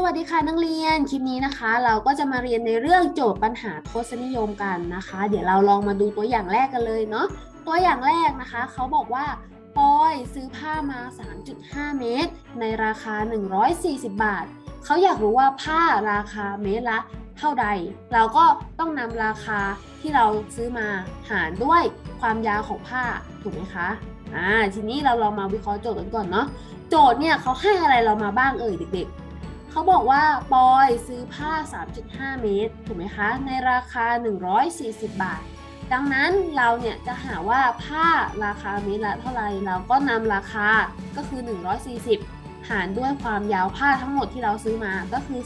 สวัสดีค่ะนักเรียน คลิปนี้นะคะ เราก็จะมาเรียนในเรื่องโจทย์ปัญหาทศนิยมกันนะคะ เดี๋ยวเราลองมาดูตัวอย่างแรกกันเลยเนาะตัวอย่างแรกนะคะ เขาบอกว่าปอยซื้อผ้ามา 3.5 เมตร ในราคา 140 บาท เขาอยากรู้ว่าผ้าราคาเมตรละเท่าใด เราก็ต้องนำราคาที่เราซื้อมาหารด้วยความยาวของผ้าถูกไหมคะอ่าทีนี้เราลองมาวิเคราะห์โจทย์กันก่อนเนาะโจทย์เนี่ยเขาให้อะไรเรามาบ้างเอ่ยเด็กๆ เขาบอกว่าปอยซื้อผ้า 3.5 เมตร ถูกไหมคะ ในราคา 140 บาท ดังนั้นเราเนี่ยจะหาว่าผ้าราคาเมตรละเท่าไหร่ เราก็นำราคาก็คือ 140 หารด้วยความยาวผ้าทั้งหมดที่เราซื้อมาก็คือ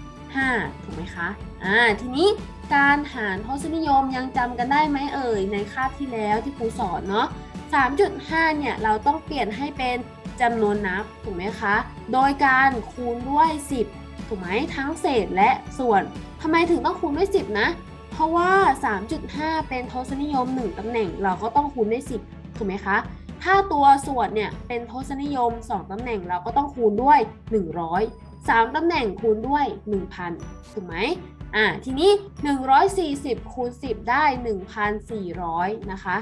3.5 ถูกไหมคะ อ่า ทีนี้การหารทศนิยมยังจำกันได้ไหมเอ่ย ในคาบที่แล้วที่ครูสอนเนาะ3.5 เนี่ยเราต้องเปลี่ยนให้เป็น จำนวนนับถูกไหมคะ โดยการคูณด้วย 10 ถูกไหมทั้งเศษและส่วนทำไมถึงต้องคูณด้วย 10 นะ เพราะว่า 3.5 เป็นทศนิยม 1ตำแหน่งเราก็ต้องคูณด้วย 10 ถูกไหมคะ ถ้าตัวส่วนเนี่ยเป็นทศนิยม 2ตำแหน่งเราก็ต้องคูณด้วย 100 3ตำแหน่งคูณด้วย 1,000 ถูกไหมอ่า ทีนี้ 140 คูณ 10 ได้ 1,400 นะคะ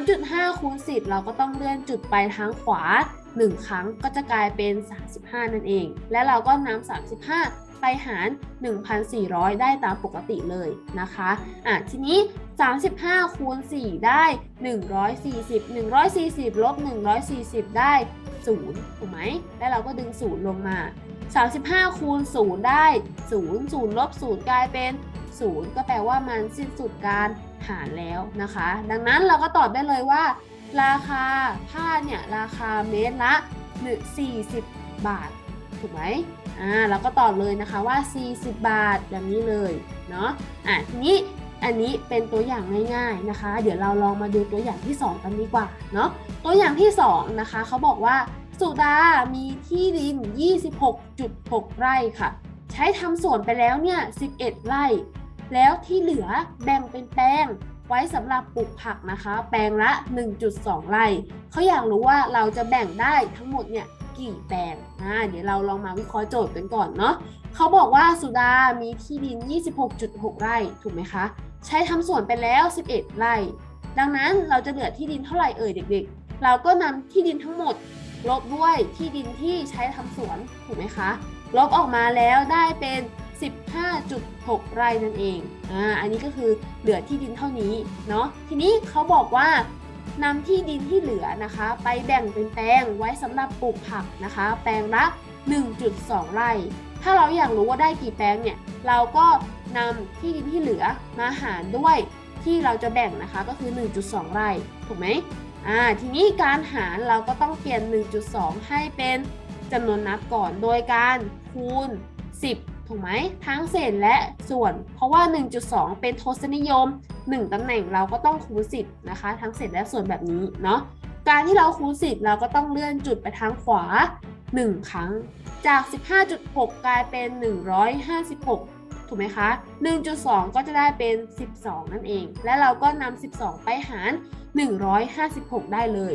3.5 คูณ 10 เราก็ต้องเลื่อนจุดไปทางขวา 1 ครั้งก็จะกลายเป็น 35 นั่นเอง และเราก็นำ35ไปหาร 1,400 ได้ตามปกติเลยนะคะ อะ ทีนี้ 35 คูณ 4 ได้ 140 140 ลบ 140 ได้ 0 ถูกไหม และเราก็ดึง 0 ลงมา 35 คูณ 0 ได้ 0 0 ลบ 0 กลายเป็น 0 ก็แปลว่ามันสิ้นสุดการหารแล้วนะคะ ดังนั้นเราก็ตอบได้เลยว่า ราคาผ้าเนี่ยราคาเมตรละ40 บาท ถูกไหมอ่าเราก็ตอบเลยนะคะว่า 40 บาทแบบนี้เลยเนาะอะทีนี้อันนี้เป็นตัวอย่างง่ายๆนะคะ เดี๋ยวเราลองมาดูตัวอย่างที่ 2 กันดีกว่าเนาะตัวอย่างที่ 2 นะคะเขาบอกว่าสุดามีที่ดิน 26.6 ไร่ค่ะ ใช้ทำสวนไปแล้วเนี่ย 11 ไร่ แล้วที่เหลือแบ่งเป็นแปลง ไว้สำหรับปลูกผักนะคะ แปลงละ 1.2 ไร่เขาอยากรู้ว่าเราจะแบ่งได้ทั้งหมดเนี่ยกี่แปลงอ่าเดี๋ยวเราลองมาวิเคราะห์โจทย์กันก่อนเนาะเขาบอกว่าสุดามีที่ดิน 26.6 ไร่ถูกไหมคะ ใช้ทำสวนไปแล้ว 11 ไร่ ดังนั้นเราจะเหลือที่ดินเท่าไหร่เอ่ยเด็ก ๆ เราก็นำที่ดินทั้งหมดลบด้วยที่ดินที่ใช้ทำสวนถูกไหมคะ ลบออกมาแล้วได้เป็น 15.6 ไร่นั่นเอง อ่า อันนี้ก็คือเหลือที่ดินเท่านี้เนาะ ทีนี้เขาบอกว่านำที่ดินที่เหลือนะคะ ไปแบ่งเป็นแปลงไว้สำหรับปลูกผักนะคะ แปลงละ 1.2 ไร่ ถ้าเราอยากรู้ว่าได้กี่แปลงเนี่ย เราก็นำที่ดินที่เหลือมาหารด้วยที่เราจะแบ่งนะคะก็คือ 1.2 ไร่ ถูกไหมอ่า ทีนี้การหารเราก็ต้องเปลี่ยน 1.2 ให้เป็นจำนวนนับก่อน โดยการคูณ 10 ถูกไหมทั้งเศษและส่วน เพราะว่า 1.2 เป็นทศนิยม 1 ตำแหน่งเราก็ต้องคูณ10นะคะ ทั้งเศษและส่วนแบบนี้เนาะการที่เราคูณ10 เราก็ต้องเลื่อนจุดไปทางขวา 1 ครั้ง จาก 15.6 กลายเป็น 156 ถูกไหมคะ 1.2 ก็จะได้เป็น 12 นั่นเอง และเราก็นำ12 ไปหาร 156 ได้เลย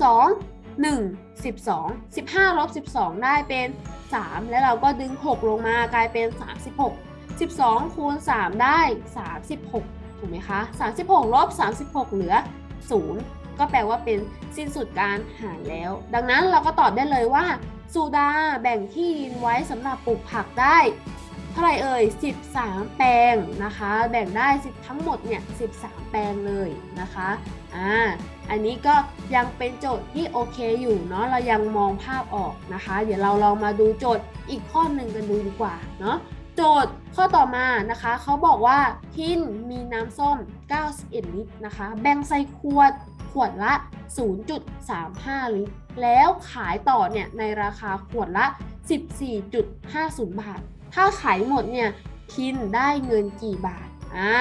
12 1 12 15ลบ12 ได้เป็น 3 แล้วเราก็ดึง 6 ลงมากลายเป็น 36 12 คูณ 3 ได้ 36 ถูกไหมคะ 36 ลบ 36 เหลือ 0 ก็แปลว่าเป็นสิ้นสุดการหารแล้ว ดังนั้นเราก็ตอบได้เลยว่าสุดาแบ่งที่ดินไว้สำหรับปลูกผักได้เท่าไรเอ่ย 13 แปลงนะคะ แบ่งได้ 10 ทั้งหมดเนี่ย 13 แปลงเลยนะคะ อ่า อันนี้ก็ยังเป็นโจทย์ที่โอเคอยู่เนาะเรายังมองภาพออกนะคะ เดี๋ยวเราลองมาดูโจทย์อีกข้อหนึ่งกันดูดีกว่าเนาะโจทย์ข้อต่อมานะคะ เขาบอกว่าพินมีน้ำส้ม 91 ลิตรนะคะ แบ่งใส่ขวดขวดละ 0.35 ลิตร แล้วขายต่อเนี่ยในราคาขวดละ 14.50 บาท ถ้าขายหมดเนี่ยพินได้เงินกี่บาทอ่า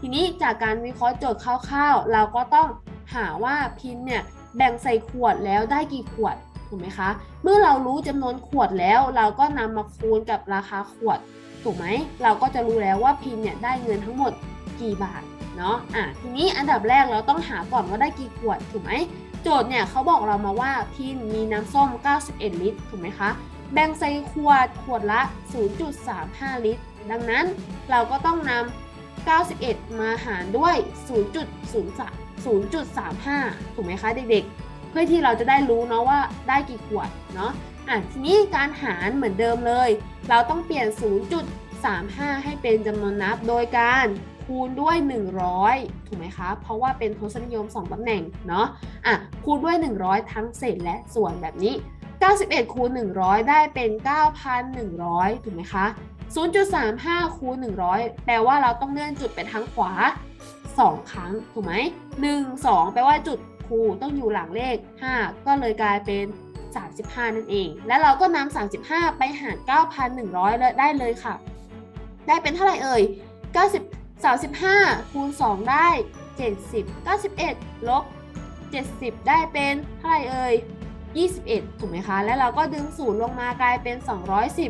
ทีนี้จากการวิเคราะห์โจทย์คร่าวๆ เราก็ต้อง หาว่าพินเนี่ยแบ่งใส่ขวดแล้วได้กี่ขวดถูกไหมคะ เมื่อเรารู้จำนวนขวดแล้ว เราก็นำมาคูณกับราคาขวดถูกไหม เราก็จะรู้แล้วว่าพินเนี่ยได้เงินทั้งหมดกี่บาทเนาะอะทีนี้อันดับแรกเราต้องหาก่อนว่าได้กี่ขวดถูกไหมโจทย์เนี่ยเขาบอกเรามาว่าพินมีน้ำส้ม 91 ลิตรถูกไหมคะ แบ่งใส่ขวดขวดละ 0.35 ลิตร ดังนั้นเราก็ต้องนำ91 มาหารด้วย 0.03 0.35 ถูกไหมคะเด็กๆ เพื่อที่เราจะได้รู้เนาะว่าได้กี่ขวดเนาะอะทีนี้การหารเหมือนเดิมเลย เราต้องเปลี่ยน 0.35 ให้เป็นจำนวนนับโดยการคูณด้วย 100 ถูกไหมคะ เพราะว่าเป็นทศนิยม 2ตำแหน่งเนาะอะคูณด้วย 100 ทั้งเศษและส่วนแบบนี้ 91 คูณ 100 ได้เป็น 9,100 ถูกไหมคะ0.35 คูณ 100 แปลว่าเราต้องเลื่อนจุดไปทางขวา 2 ครั้งถูกไหม1 2 แปลว่าจุดคูต้องอยู่หลังเลข 5 ก็เลยกลายเป็น 35 นั่นเอง และเราก็นำ35 ไปหาร 9,100เลยได้เลยค่ะ ได้เป็นเท่าไหร่เอ่ย 90 35 คูณ 2 ได้ 70 91 ลบ 70 ได้เป็นเท่าไหร่เอ่ย 21 ถูกไหมคะ แล้วเราก็ดึงศูนย์ลงมากลายเป็น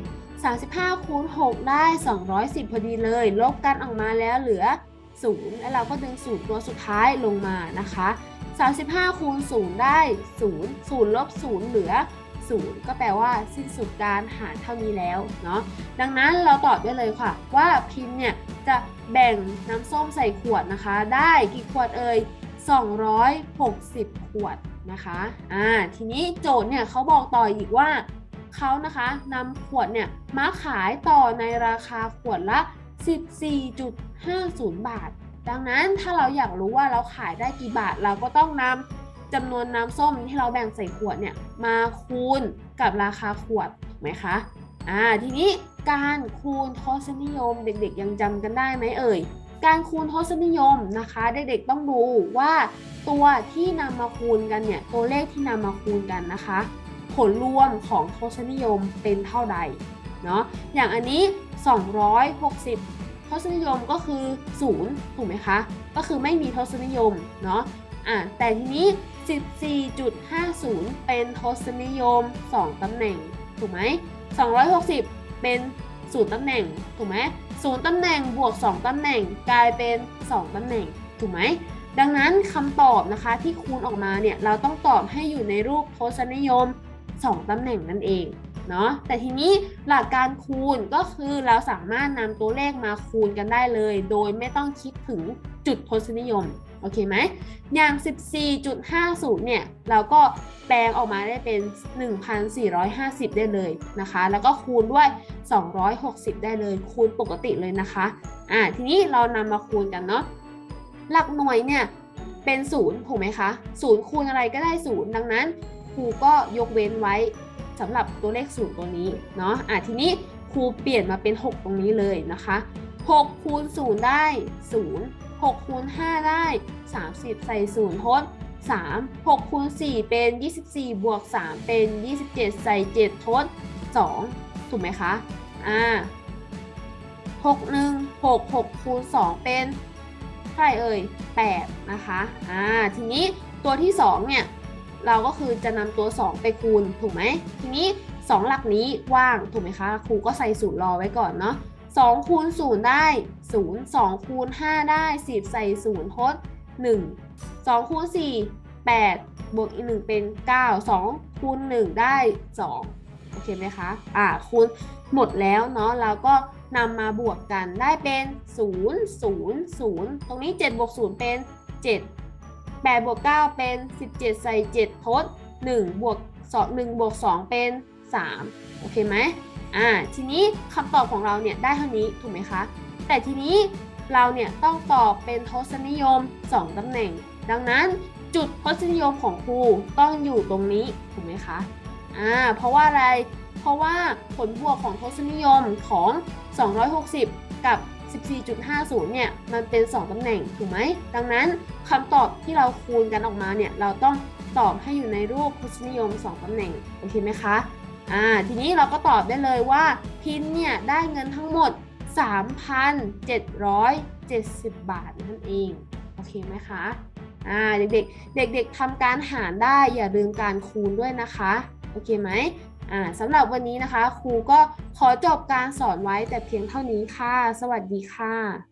210 35 คูณ 6 ได้ 210 พอดีเลย ลบกันออกมาแล้วเหลือ 0 แล้วเราก็ดึงศูนย์ตัวสุดท้ายลงมานะคะ 35 คูณ 0 ได้ 0 0ลบ0 เหลือ 0 ก็แปลว่าสิ้นสุดการหารเท่านี้แล้วเนาะ ดังนั้นเราตอบได้เลยค่ะ ว่าพิมพ์เนี่ยจะแบ่งน้ำส้มใส่ขวดนะคะ ได้กี่ขวดเอ่ย 260 ขวดนะคะ อ่า ทีนี้โจทย์เนี่ยเขาบอกต่ออีกว่าเขานะคะนำขวดเนี่ยมาขายต่อในราคาขวดละ 14.50 บาท ดังนั้นถ้าเราอยากรู้ว่าเราขายได้กี่บาท เราก็ต้องนำจำนวนน้ำส้มที่เราแบ่งใส่ขวดเนี่ยมาคูณกับราคาขวดถูกไหมคะอ่าทีนี้การคูณทศนิยมเด็กๆยังจำกันได้ไหมเอ่ยการคูณทศนิยมนะคะเด็กๆต้องดูว่าตัวที่นำมาคูณกันเนี่ยตัวเลขที่นำมาคูณกันนะคะ ผลรวมของทศนิยมเป็นเท่าใด เนาะอย่างอันนี้ 260 ทศนิยมก็คือ 0 ถูกไหมคะ ก็คือไม่มีทศนิยมเนาะอะแต่ทีนี้ 14.50 เป็นทศนิยม 2 ตำแหน่ง ถูกไหม 260 เป็น 0 ตำแหน่ง ถูกไหม0ตำแหน่งบวก 2 ตำแหน่งกลายเป็น 2 ตำแหน่ง ถูกไหมดังนั้นคำตอบนะคะที่คูณออกมาเนี่ยเราต้องตอบให้อยู่ในรูปทศนิยม 2 ตำแหน่งนั่นเอง เนาะแต่ทีนี้หลักการคูณก็คือเราสามารถนำตัวเลขมาคูณกันได้เลย โดยไม่ต้องคิดถึงจุดทศนิยมโอเคไหมอย่าง 14.50 เนี่ย เราก็แปลงออกมาได้เป็น 1,450 ได้เลยนะคะ แล้วก็คูณด้วย 260 ได้เลย คูณปกติเลยนะคะ อ่า ทีนี้เรานำมาคูณกันเนาะ หลักหน่วยเนี่ย เป็น 0 ถูกไหมคะ 0 คูณอะไรก็ได้ 0 ดังนั้นครูก็ยกเว้นไว้ สำหรับตัวเลข0ตัวนี้เนาะอ่าทีนี้ครูเปลี่ยนมาเป็น 6 ตรงนี้เลยนะคะ6คูณ0ได้ 0 6คูณ5ได้ 30 ใส่0ทด3 6คูณ4เป็น 24 บวก 3 เป็น 27 ใส่7ทด 2 ถูกไหมคะ อ่า6 1 6 6คูณ2เป็นเท่าไหร่เอ่ย 8 นะคะ อ่า ทีนี้ตัวที่ 2 เนี่ย เราก็คือจะนำตัว 2 ไปคูณถูกไหมทีนี้ 2 หลักนี้ว่างถูกไหมคะครูก็ใส่ศูนย์รอไว้ก่อนเนาะ2คูณ0ได้ 0 2คูณ5ได้ 10 ใส่0ทด1 2คูณ4 8 บวกอีก 1 เป็น 9 2คูณ1ได้ 2 โอเคไหมคะ อ่าคูณหมดแล้วเนาะเราก็นำมาบวกกันได้เป็น 0 0 0 ตรงนี้ 7 บวก 0 เป็น 7 8บวก9เป็น 17 ใส่ 7 ทด 1 บวก2 1บวก2เป็น 3 โอเคไหมอ่า ทีนี้คำตอบของเราเนี่ยได้เท่านี้ถูกไหมคะ แต่ทีนี้เราเนี่ยต้องตอบเป็นทศนิยม 2ตำแหน่ง ดังนั้นจุดทศนิยมของครูต้องอยู่ตรงนี้ถูกไหมคะอ่าเพราะว่าอะไร เพราะว่าผลบวกของทศนิยมของ 260 กับ 14.50 เนี่ย มันเป็น 2 ตำแหน่ง ถูกไหม ดังนั้นคำตอบที่เราคูณกันออกมาเนี่ย เราต้องตอบให้อยู่ในรูปทศนิยม 2 ตำแหน่ง โอเคไหมคะ อ่า ทีนี้เราก็ตอบได้เลยว่าพินเนี่ย ได้เงินทั้งหมด 3,770 บาทนั่นเอง โอเคไหมคะ อ่า เด็กๆ เด็กๆทำการหารได้อย่าลืมการคูณด้วยนะคะ โอเคไหม สำหรับวันนี้นะคะ ครูก็ขอจบการสอนไว้แต่เพียงเท่านี้ค่ะ สวัสดีค่ะ